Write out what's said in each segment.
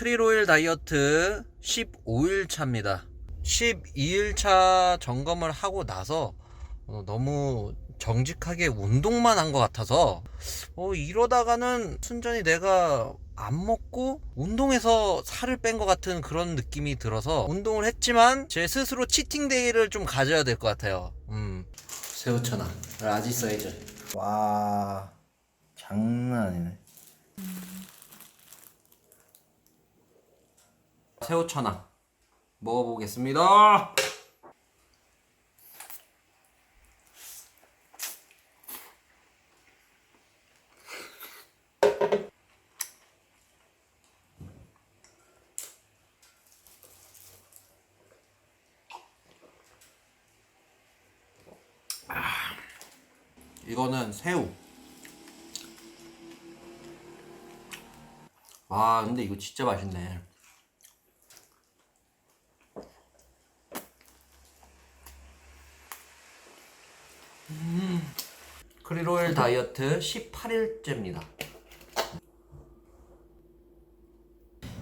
크릴오일 다이어트 15일 차입니다. 12일 차 점검을 하고 나서 어, 너무 정직하게 운동만 한 것 같아서 어, 이러다가는 순전히 내가 안 먹고 운동해서 살을 뺀 것 같은 그런 느낌이 들어서 운동을 했지만 제 스스로 치팅 데이를 좀 가져야 될 것 같아요. 음. 새우천하 라지 사이즈. 와 장난 아니네. 새우 천하 먹어보겠습니다. 이거는 새우. 아, 근데 이거 진짜 맛있네. 크릴오일 다이어트 18일째입니다.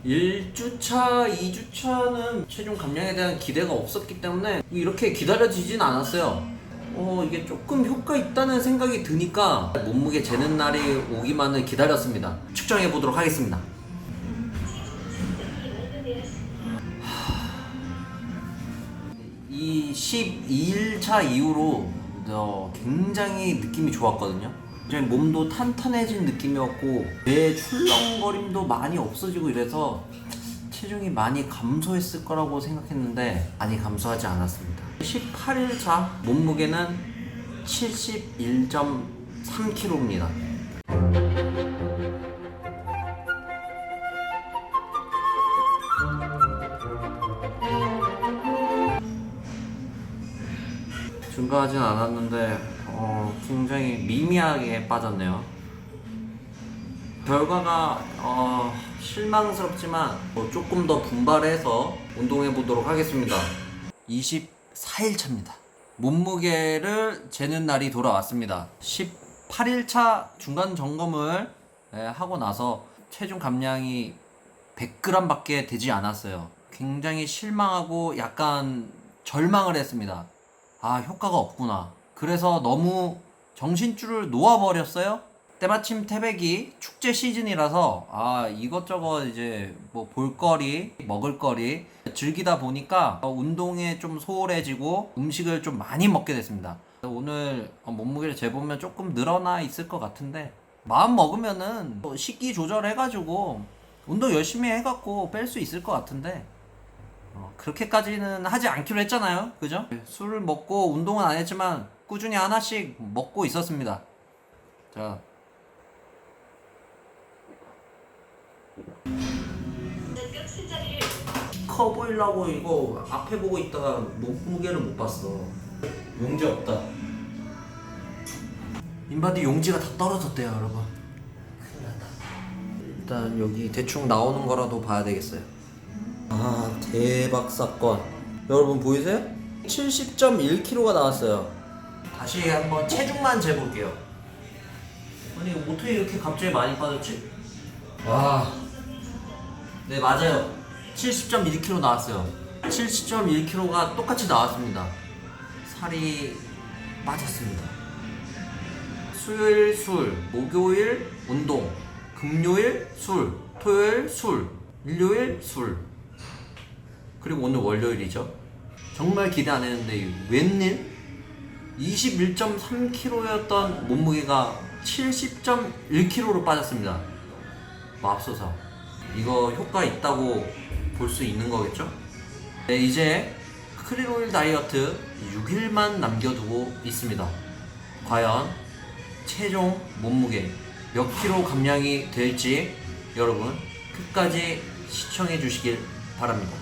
1주차, 2주차는 체중 감량에 대한 기대가 없었기 때문에 이렇게 기다려지진 않았어요. 어, 이게 조금 효과 있다는 생각이 드니까 몸무게 재는 날이 오기만을 기다렸습니다. 측정해 보도록 하겠습니다. 이 12일차 이후로 어, 굉장히 느낌이 좋았거든요. 굉장히 몸도 탄탄해진 느낌이었고 뇌 출렁거림도 많이 없어지고 이래서 체중이 많이 감소했을 거라고 생각했는데 많이 감소하지 않았습니다. 18일차 몸무게는 71.3kg입니다. 증가하진 않았는데 어, 굉장히 미미하게 빠졌네요. 결과가 어, 실망스럽지만 뭐 조금 더 분발해서 운동해 보도록 하겠습니다. 24일 차입니다. 몸무게를 재는 날이 돌아왔습니다. 18일 차 중간 점검을 예, 하고 나서 체중 감량이 100g 밖에 되지 않았어요. 굉장히 실망하고 약간 절망을 했습니다. 아, 효과가 없구나. 그래서 너무 정신줄을 놓아버렸어요. 때마침 태백이 축제 시즌이라서 아 이것저것 이제 뭐 볼거리 먹을거리 즐기다 보니까 어, 운동에 좀 소홀해지고 음식을 좀 많이 먹게 됐습니다 오늘 어, 몸무게를 재보면 조금 늘어나 있을 것 같은데 마음 먹으면은 뭐 식기 조절해가지고 운동 열심히 해갖고 뺄 수 있을 것 같은데 어, 그렇게까지는 하지 않기로 했잖아요. 그죠? 술을 먹고 운동은 안 했지만 꾸준히 하나씩 먹고 있었습니다. 자. 커 보이려고 이거 앞에 보고 있다가 몸무게를 못 봤어. 용지 없다. 인바디 용지가 다 떨어졌대요, 여러분. 큰일 났다. 일단 여기 대충 나오는 거라도 봐야 되겠어요. 아 대박 사건. 여러분 보이세요? 70.1kg가 나왔어요. 다시 한번 체중만 재볼게요. 아니 어떻게 이렇게 갑자기 많이 빠졌지? 와 네 맞아요. 70.1kg 나왔어요. 70.1kg가 똑같이 나왔습니다. 살이 빠졌습니다. 수요일 술, 목요일 운동, 금요일 술, 토요일 술, 일요일 술 그리고 오늘 월요일이죠. 정말 기대 안 했는데 웬일 21.3kg였던 몸무게가 70.1kg로 빠졌습니다. 맙소사. 이거 효과 있다고 볼 수 있는 거겠죠? 네, 이제 크릴오일 다이어트 6일만 남겨두고 있습니다. 과연 최종 몸무게 몇 킬로 감량이 될지 여러분 끝까지 시청해 주시길 바랍니다.